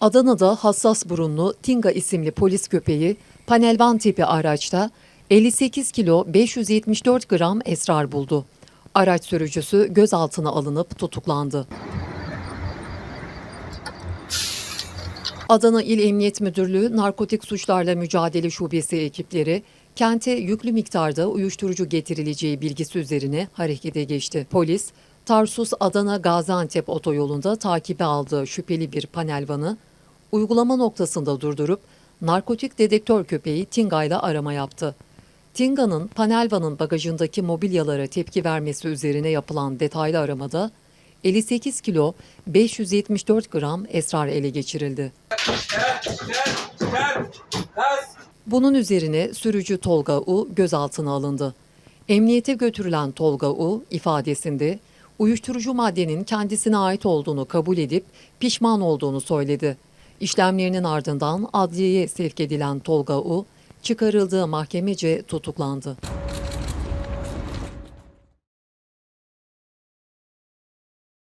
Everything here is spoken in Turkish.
Adana'da hassas burunlu Tinga isimli polis köpeği panelvan tipi araçta 58 kilo 574 gram esrar buldu. Araç sürücüsü gözaltına alınıp tutuklandı. Adana İl Emniyet Müdürlüğü Narkotik Suçlarla Mücadele Şubesi ekipleri kente yüklü miktarda uyuşturucu getirileceği bilgisi üzerine harekete geçti. Polis, Tarsus Adana Gaziantep otoyolunda takibe aldığı şüpheli bir panelvanı uygulama noktasında durdurup narkotik dedektör köpeği Tinga ile arama yaptı. Tinga'nın panelvanın bagajındaki mobilyalara tepki vermesi üzerine yapılan detaylı aramada 58 kilo 574 gram esrar ele geçirildi. Bunun üzerine sürücü Tolga U gözaltına alındı. Emniyete götürülen Tolga U ifadesinde uyuşturucu maddenin kendisine ait olduğunu kabul edip pişman olduğunu söyledi. İşlemlerinin ardından adliyeye sevk edilen Tolga U çıkarıldığı mahkemece tutuklandı.